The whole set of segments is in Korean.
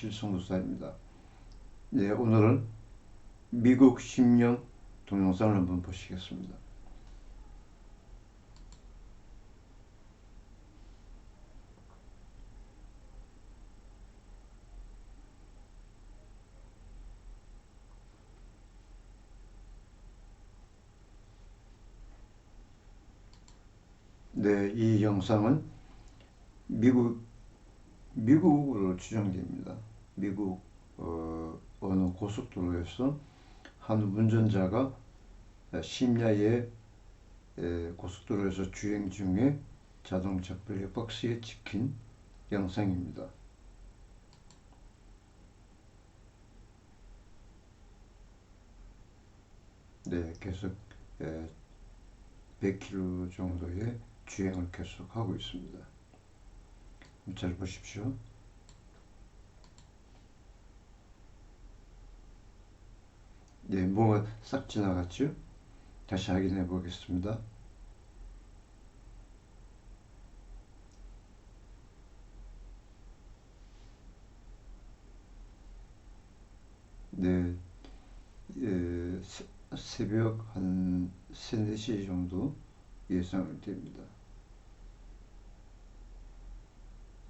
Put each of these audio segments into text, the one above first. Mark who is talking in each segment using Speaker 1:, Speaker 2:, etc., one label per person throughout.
Speaker 1: 실성도사입니다. 네, 오늘은 미국 심령 동영상을 한번 보시겠습니다. 네, 이 영상은 미국 미국으로 추정됩니다. 미국 어, 어느 고속도로에서 한 운전자가 심야에 에, 고속도로에서 주행 중에 자동차 블랙박스에 찍힌 영상입니다. 네, 계속 에, 100km 정도의 주행을 계속하고 있습니다. 잘 보십시오. 네, 뭐가 싹 지나갔죠? 다시 확인해 보겠습니다. 네, 예, 새- 새벽 한 3, 4시 정도 예상이 됩니다.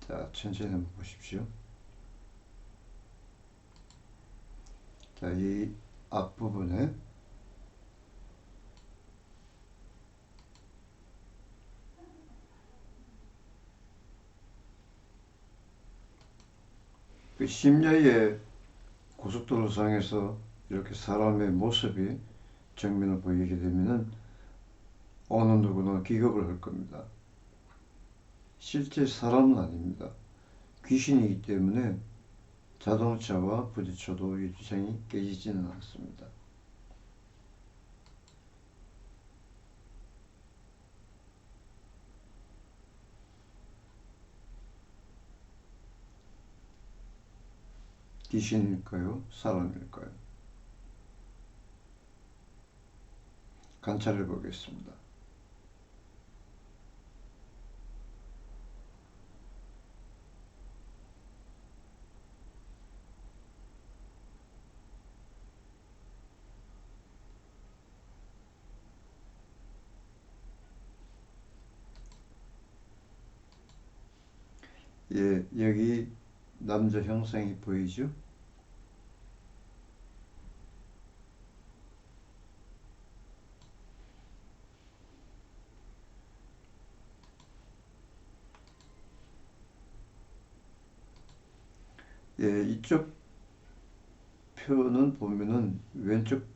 Speaker 1: 자, 천천히 한번 보십시오. 자, 이 앞부분에 그 심야에 고속도로상에서 이렇게 사람의 모습이 정면을 보이게 되면은 어느 누구나 기겁을 할 겁니다. 실제 사람은 아닙니다. 귀신이기 때문에 자동차와 부딪혀도 유리창이 깨지지는 않습니다. 귀신일까요? 사람일까요? 관찰해 보겠습니다. 예, 여기 남자 형상이 보이죠? 예, 이쪽 표는 보면은 왼쪽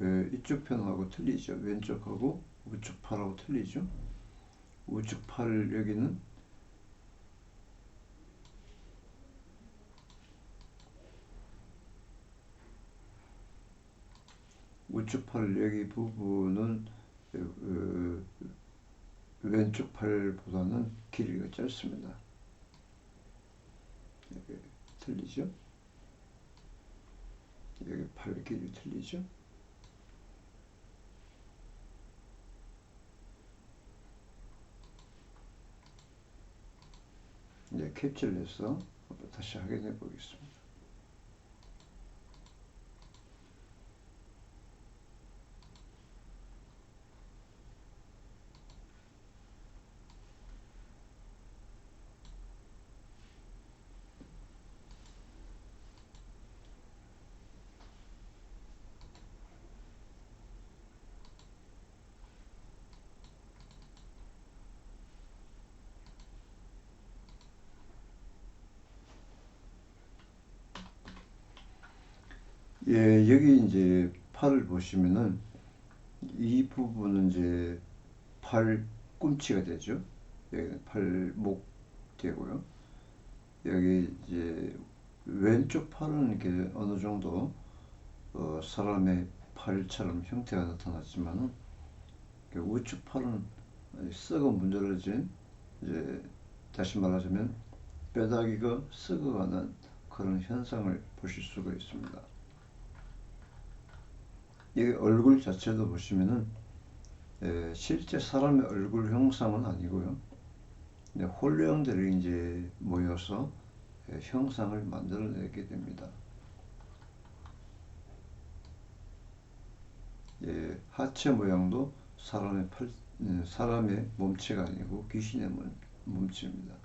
Speaker 1: 예, 이쪽 편하고 틀리죠. 왼쪽하고 우측 팔하고 틀리죠. 우측 팔 여기는 우측 팔 여기 부분은 어, 어, 왼쪽 팔보다는 길이가 짧습니다. 여기 틀리죠? 여기 팔 길이 틀리죠? 이제 캡처를 해서 다시 확인해 보겠습니다. 예, 여기 이제 팔을 보시면은 이 부분은 이제 팔 꿈치가 되죠. 여기는 팔목 되고요. 여기 이제 왼쪽 팔은 이렇게 어느 정도 어, 사람의 팔처럼 형태가 나타났지만은 우측 팔은 썩어 문드러진 이제 다시 말하자면 뼈다귀가 썩어가는 그런 현상을 보실 수가 있습니다. 이 얼굴 자체도 보시면은 에, 실제 사람의 얼굴 형상은 아니고요. 네, 홀령들이 이제 모여서 예, 형상을 만들어내게 됩니다. 예, 하체 모양도 사람의 펄, 음, 사람의 몸체가 아니고 귀신의 몸, 몸체입니다.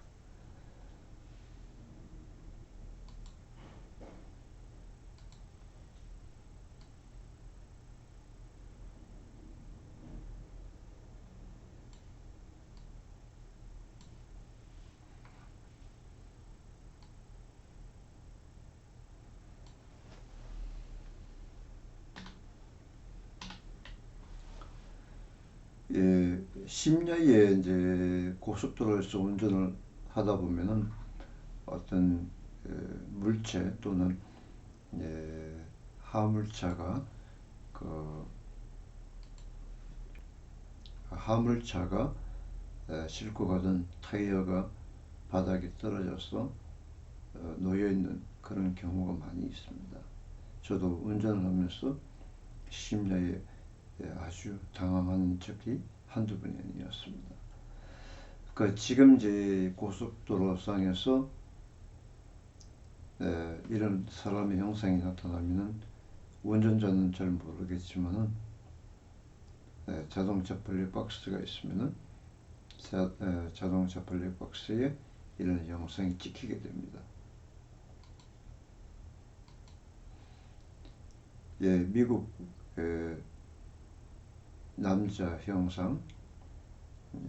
Speaker 1: 예, 심야에 이제 고속도로에서 운전을 하다 보면은 어떤 예, 물체 또는 예, 화물차가 그 화물차가 에, 싣고 가던 타이어가 바닥에 떨어져서 어, 놓여 있는 그런 경우가 많이 있습니다. 저도 운전을 하면서 심야에 예, 아주 당황하는 적이 한두 번이 아니었습니다. 그 지금 이제 고속도로상에서 에, 이런 사람의 형상이 나타나면은 운전자는 잘 모르겠지만은 에, 자동차 블랙박스가 있으면은 자, 에, 자동차 블랙박스에 이런 형상이 찍히게 됩니다. 예, 미국 에, 남자 형상, 예,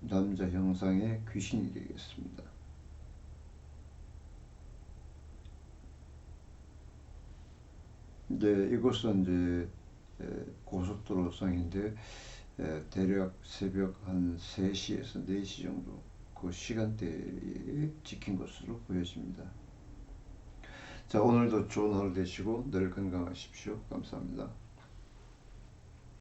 Speaker 1: 남자 형상의 귀신이 되겠습니다. 이제 이곳은 이제 에, 대략 새벽 한 3시에서 4시 정도 그 시간대에 찍힌 것으로 보여집니다. 자, 오늘도 좋은 하루 되시고 늘 건강하십시오. 감사합니다.